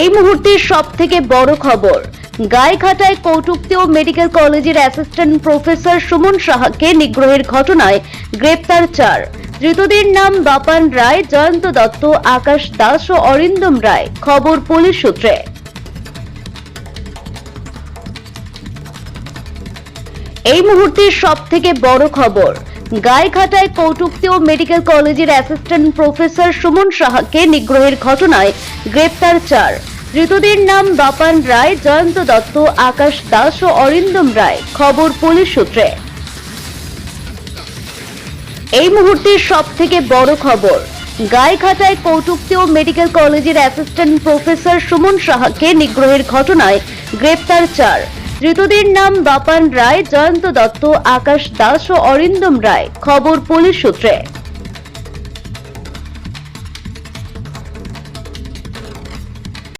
এই মুহূর্তের সব থেকে বড় খবর। গায়েঘাটায় কৌটুক্তি ও মেডিকেল কলেজের অ্যাসিস্ট্যান্ট প্রফেসর সুমন সাহাকে নিগ্রহের ঘটনায় গ্রেপ্তার চার। ধৃতদের নাম বাপান রায়, জয়ন্ত দত্ত, আকাশ দাস ও অরিন্দম রায়। খবর পুলিশ সূত্রে। এই মুহূর্তের সব থেকে বড় খবর গায়েঘাটায় কৌটুক্তি ও মেডিকেল কলেজের অ্যাসিস্ট্যান্ট প্রফেসর সুমন সাহাকে নিগ্রহের ঘটনায় গ্রেপ্তার চার। ধৃতদের নাম বাপান রায়, জয়ন্ত দত্ত, আকাশ দাস ও অরিন্দম রায়। খবর পুলিশ সূত্রে। এই মুহূর্তের সব থেকে বড় খবর গায়েঘাটায় কৌটুক্তি ও মেডিকেল কলেজের অ্যাসিস্ট্যান্ট প্রফেসর সুমন সাহাকে নিগ্রহের ঘটনায় গ্রেপ্তার চার। ধৃতদের নাম বাপান রায় জয়ন্ত দত্ত আকাশ দাস ও অরিন্দম রায়। খবর পুলিশ সূত্রে।